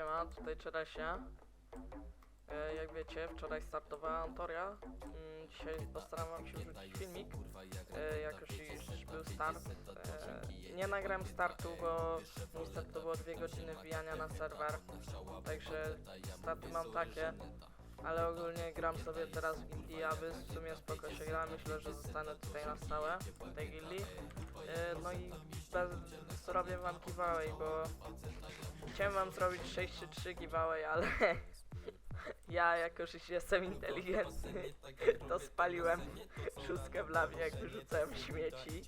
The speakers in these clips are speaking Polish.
siema, tutaj Czeresia. E, jak wiecie, wczoraj startowała Antoria. Mm, dzisiaj postaram wam się wrzucić filmik, e, jako że już był start. E, nie nagram startu, bo start to było 2 godziny wbijania na serwer. Także starty mam takie. Ale ogólnie gram sobie teraz w Indie Abyss, w sumie spoko się gra, myślę, że zostanę tutaj na stałe, w tej gildii. E, no i bez, zrobię wam giveaway, bo chciałem wam zrobić 6 czy 3 giveaway, ale ja jako, że jestem inteligentny, to spaliłem szóstkę w lawie, jak wyrzucałem śmieci.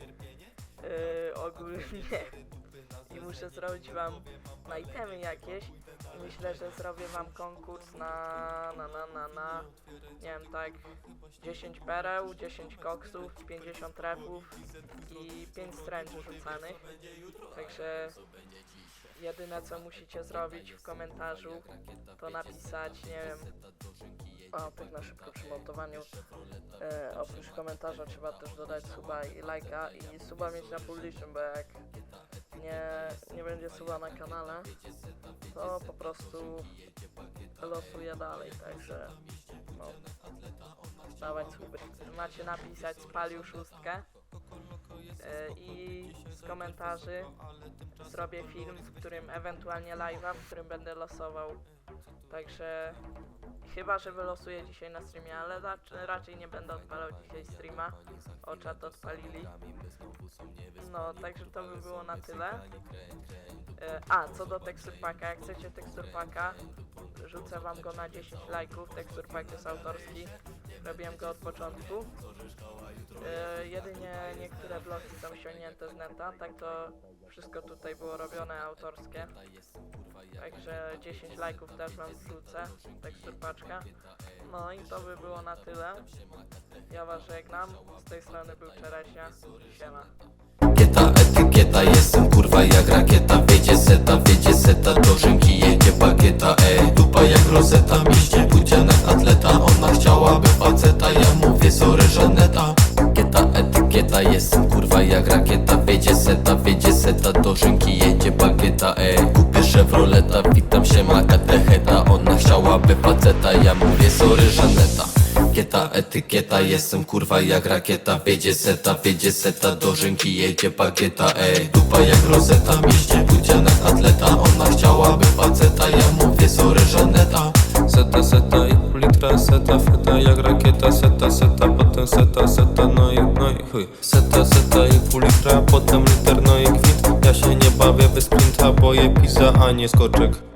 Yy, ogólnie i muszę zrobić wam na itemy jakieś myślę, że zrobię wam konkurs na, na, na, na, na nie wiem, tak 10 pereł, 10 koksów, 50 trefów i 5 stręczy rzucanych. Także jedyne co musicie zrobić w komentarzu to napisać, nie wiem, o, tak na szybko przy montowaniu. E, oprócz komentarza trzeba też dodać suba i lajka i suba mieć na publicznym, bo jak nie, nie będzie suba na kanale, to po prostu losuję dalej, także no. Dawać suby. Macie napisać spalił szóstkę i z komentarzy zrobię film, w którym ewentualnie live'a, w którym będę losował. Także chyba, że wylosuję dzisiaj na streamie, ale rac- raczej nie będę odpalał dzisiaj streama. O, czat odpalili. No, także to by było na tyle. E, A, co do teksturpaka, jak chcecie teksturpaka, rzucę wam go na 10 lajków. Teksturpak jest autorski. Robiłem go od początku. E, jedynie niektóre bloki są ściągnięte z neta, tak to wszystko tutaj było robione autorskie. Także 10 lajków też wam wrzucę, tekstur paczka. No i to by było na tyle. Ja was żegnam, z tej strony był Czeresia, siema. Kieta, etykieta, jestem kurwa jak rakieta miście budzianek atleta. Ona chciałaby faceta, ja mówię sorry Żaneta Kieta, etykieta, jestem kurwa jak rakieta. Wiedzie seta, wiedzie seta, do rzęki jedzie bagieta. Ej, kupię Chevroleta, witam się ma katecheta Ona chciałaby faceta, ja mówię sorry Żaneta Kieta, etykieta, jestem kurwa jak rakieta. Wiedzie seta, wiedzie seta, do rzęki jedzie bagieta. Ej, dupa jak rozeta, mieście budzianek atleta. Ona chciałaby faceta, ja mówię Seta, seta i pół litra, seta, feta jak rakieta Seta, seta, potem seta, seta, no i, no i chuj. Seta, seta i pół litra, potem liter, no i kwit. Ja się nie bawię, wysprinta, boję pizza, a nie skoczek